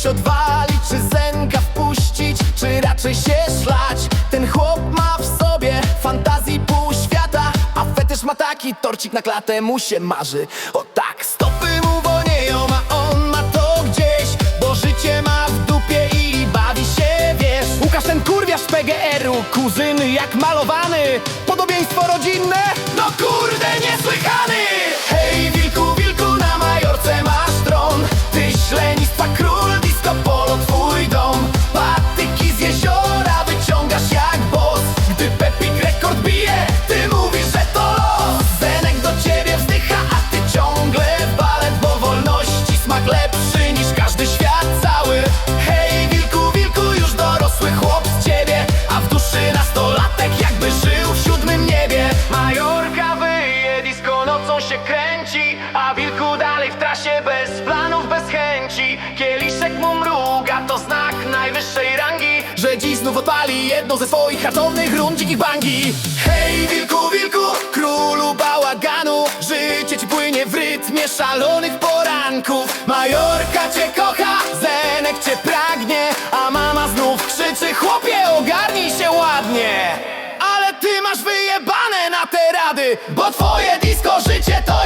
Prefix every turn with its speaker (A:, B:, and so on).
A: Coś odwalić, czy zenka wpuścić Czy raczej się szlać Ten chłop ma w sobie fantazji pół świata A fetysz ma taki torcik na klatę mu się marzy O tak, stopy mu wolnieją, a on ma to gdzieś Bo życie ma w dupie i bawi się, wiesz Łukasz ten kurwiarz PGR-u, kuzyny jak malowany Podobieństwo rodzinne? No kurde, niesłychany! Hej, wilku, kręci A wilku dalej w trasie bez planów, bez chęci. Kieliszek mu mruga, to znak najwyższej rangi Że dziś znów odpali jedną ze swoich hartownych rund dzikich bangi. Hej, wilku, wilku, królu bałaganu Życie ci płynie w rytmie szalonych poranków. Majorka cię kocha, Zenek cię pragnie rady Bo twoje disco życie to